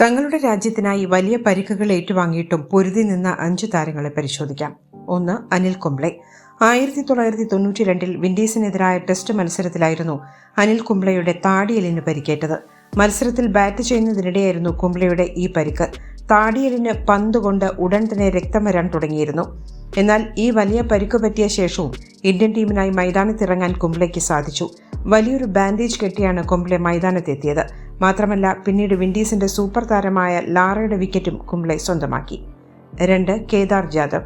തങ്ങളുടെ രാജ്യത്തിനായി വലിയ പരിക്കുകൾ ഏറ്റുവാങ്ങിയിട്ടും പൊരുതി നിന്ന അഞ്ച് താരങ്ങളെ പരിശോധിക്കാം. ഒന്ന് അനിൽ കുംബ്ലെ ആയിരത്തി തൊള്ളായിരത്തി തൊണ്ണൂറ്റി രണ്ടിൽ വിൻഡീസിനെതിരായ ടെസ്റ്റ് മത്സരത്തിലായിരുന്നു അനിൽ കുംബ്ലയുടെ താടിയലിന് പരിക്കേറ്റത്. മത്സരത്തിൽ ബാറ്റ് ചെയ്യുന്നതിനിടെയായിരുന്നു കുംബ്ലയുടെ ഈ പരിക്ക്. താടിയലിന് പന്ത് കൊണ്ട് ഉടൻ തന്നെ രക്തം വരാൻ തുടങ്ങിയിരുന്നു. എന്നാൽ ഈ വലിയ പരിക്ക് പറ്റിയ ശേഷവും ഇന്ത്യൻ ടീമിനായി മൈതാനത്തിറങ്ങാൻ കുംബ്ലയ്ക്ക് സാധിച്ചു. വലിയൊരു ബാൻഡേജ് കെട്ടിയാണ് കുംബ്ലെ മൈതാനത്തെത്തിയത്. മാത്രമല്ല പിന്നീട് വിൻഡീസിന്റെ സൂപ്പർ താരമായ ലാറയുടെ വിക്കറ്റും കുംബ്ലെ സ്വന്തമാക്കി. രണ്ട് കേദാർ ജാദവ്.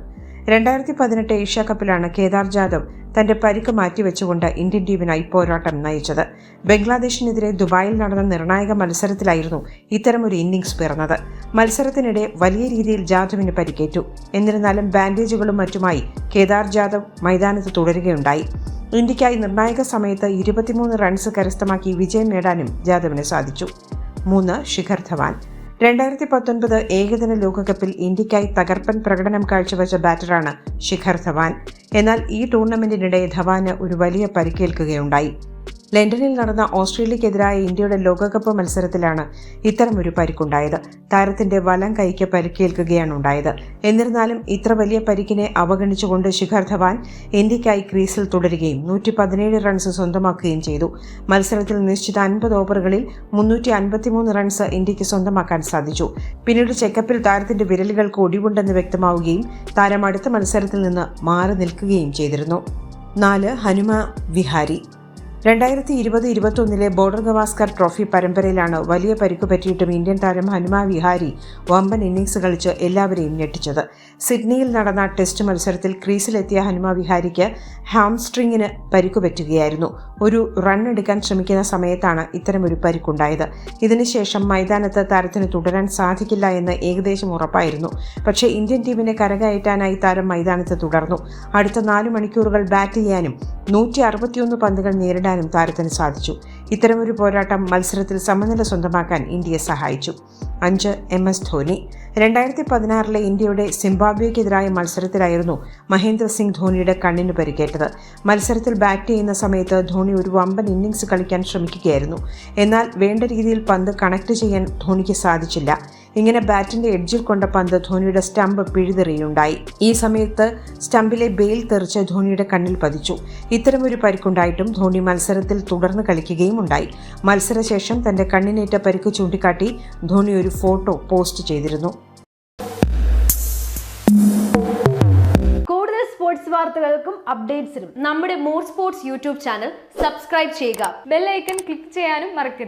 രണ്ടായിരത്തി പതിനെട്ട് ഏഷ്യ കപ്പിലാണ് കേദാർ ജാദവ് തന്റെ പരിക്ക് മാറ്റിവെച്ചുകൊണ്ട് ഇന്ത്യൻ ടീമിനായി പോരാട്ടം നയിച്ചത്. ബംഗ്ലാദേശിനെതിരെ ദുബായിൽ നടന്ന നിർണായക മത്സരത്തിലായിരുന്നു ഇത്തരമൊരു ഇന്നിംഗ്സ് പിറന്നത്. മത്സരത്തിനിടെ വലിയ രീതിയിൽ ജാദവിന് പരിക്കേറ്റു. എന്നിരുന്നാലും ബാൻഡേജുകളും മറ്റുമായി കേദാർ ജാദവ് മൈതാനത്ത് തുടരുകയുണ്ടായി. ഇന്ത്യക്കായി നിർണായക സമയത്ത് ഇരുപത്തിമൂന്ന് റൺസ് കരസ്ഥമാക്കി വിജയം നേടാനും ജാദവിന് സാധിച്ചു. മൂന്ന് ശിഖർ ധവാൻ. രണ്ടായിരത്തി പത്തൊൻപത് ഏകദിന ലോകകപ്പിൽ ഇന്ത്യക്കായി തകർപ്പൻ പ്രകടനം കാഴ്ചവെച്ച ബാറ്ററാണ് ശിഖർ ധവാൻ. എന്നാൽ ഈ ടൂർണമെന്റിനിടെ ധവാന് ഒരു വലിയ പരിക്കേൽക്കുകയുണ്ടായി. ലണ്ടനിൽ നടന്ന ഓസ്ട്രേലിയക്കെതിരായ ഇന്ത്യയുടെ ലോകകപ്പ് മത്സരത്തിലാണ് ഇത്തരമൊരു പരിക്കുണ്ടായത്. താരത്തിന്റെ വലം കൈക്ക് പരിക്കേൽക്കുകയാണ് ഉണ്ടായത്. എന്നിരുന്നാലും ഇത്ര വലിയ പരിക്കിനെ അവഗണിച്ചുകൊണ്ട് ശിഖർ ധവാൻ ഇന്ത്യക്കായി ക്രീസിൽ തുടരുകയും നൂറ്റി പതിനേഴ് റൺസ് സ്വന്തമാക്കുകയും ചെയ്തു. മത്സരത്തിൽ നിശ്ചിത അൻപത് ഓവറുകളിൽ മുന്നൂറ്റി അൻപത്തിമൂന്ന് റൺസ് ഇന്ത്യയ്ക്ക് സ്വന്തമാക്കാൻ സാധിച്ചു. പിന്നീട് ചെക്കപ്പിൽ താരത്തിന്റെ വിരലുകൾക്ക് ഒടിവുണ്ടെന്ന് വ്യക്തമാവുകയും താരം അടുത്ത മത്സരത്തിൽ നിന്ന് മാറി നിൽക്കുകയും ചെയ്തിരുന്നു. നാല് ഹനുമ വിഹാരി രണ്ടായിരത്തി ഇരുപത് ഇരുപത്തൊന്നിലെ ബോർഡർ ഗവാസ്കർ ട്രോഫി പരമ്പരയിലാണ് വലിയ പരിക്ക് പറ്റിയിട്ടും ഇന്ത്യൻ താരം ഹനുമ വിഹാരി വമ്പൻ ഇന്നിംഗ്സ് കളിച്ച് എല്ലാവരെയും ഞെട്ടിച്ചത്. സിഡ്നിയിൽ നടന്ന ടെസ്റ്റ് മത്സരത്തിൽ ക്രീസിലെത്തിയ ഹനുമ വിഹാരിക്ക് ഹാംസ്ട്രിങ്ങിന് പരിക്ക് പറ്റുകയായിരുന്നു. ഒരു റൺ എടുക്കാൻ ശ്രമിക്കുന്ന സമയത്താണ് ഇത്തരമൊരു പരിക്കുണ്ടായത്. ഇതിനുശേഷം മൈതാനത്ത് താരത്തിന് തുടരാൻ സാധിക്കില്ല എന്ന് ഏകദേശം ഉറപ്പായിരുന്നു. പക്ഷേ ഇന്ത്യൻ ടീമിനെ കരകയറ്റാനായി താരം മൈതാനത്ത് തുടർന്നു. അടുത്ത നാല് മണിക്കൂറുകൾ ബാറ്റ് ചെയ്യാനും നൂറ്റി അറുപത്തിയൊന്ന് പന്തുകൾ നേരിടാനും താരത്തിന് സാധിച്ചു. ഇത്തരമൊരു പോരാട്ടം മത്സരത്തിൽ സമനില സ്വന്തമാക്കാൻ ഇന്ത്യയെ സഹായിച്ചു. അഞ്ച് എം എസ് ധോനി രണ്ടായിരത്തി പതിനാറിലെ ഇന്ത്യയുടെ സിംബാബ്വേക്കെതിരായ മത്സരത്തിലായിരുന്നു മഹേന്ദ്ര സിംഗ് ധോണിയുടെ കണ്ണിന് പരിക്കേറ്റത്. മത്സരത്തിൽ ബാറ്റ് ചെയ്യുന്ന സമയത്ത് ധോണി ഒരു വമ്പൻ ഇന്നിംഗ്സ് കളിക്കാൻ ശ്രമിക്കുകയായിരുന്നു. എന്നാൽ വേണ്ട രീതിയിൽ പന്ത് കണക്ട് ചെയ്യാൻ ധോണിക്ക് സാധിച്ചില്ല. ഇങ്ങനെ ബാറ്റിന്റെ എഡ്ജിൽ കൊണ്ട പന്ത് ധോണിയുടെ സ്റ്റമ്പ് പിഴുതെറിയുണ്ടായി ഈ സമയത്ത് സ്റ്റമ്പിലെ ബെയിൽ തെറിച്ച് ധോണിയുടെ കണ്ണിൽ പതിച്ചു. ഇത്തരമൊരു പരിക്കുണ്ടായിട്ടും ധോണി മത്സരത്തിൽ തുടർന്ന് കളിക്കുകയും ഉണ്ടായി മത്സരശേഷം തന്റെ കണ്ണിനേറ്റ പരിക്ക് ചൂണ്ടിക്കാട്ടി ധോണി ഒരു ഫോട്ടോ പോസ്റ്റ് ചെയ്തിരുന്നു. കൂടുതൽ സ്പോർട്സ് വാർത്തകൾക്കും അപ്ഡേറ്റ്സിനും നമ്മുടെ more sports YouTube channel subscribe ചെയ്യുക. ബെല്ലൈക്കൺ ക്ലിക്ക് ചെയ്യാനും മറക്കരുത്.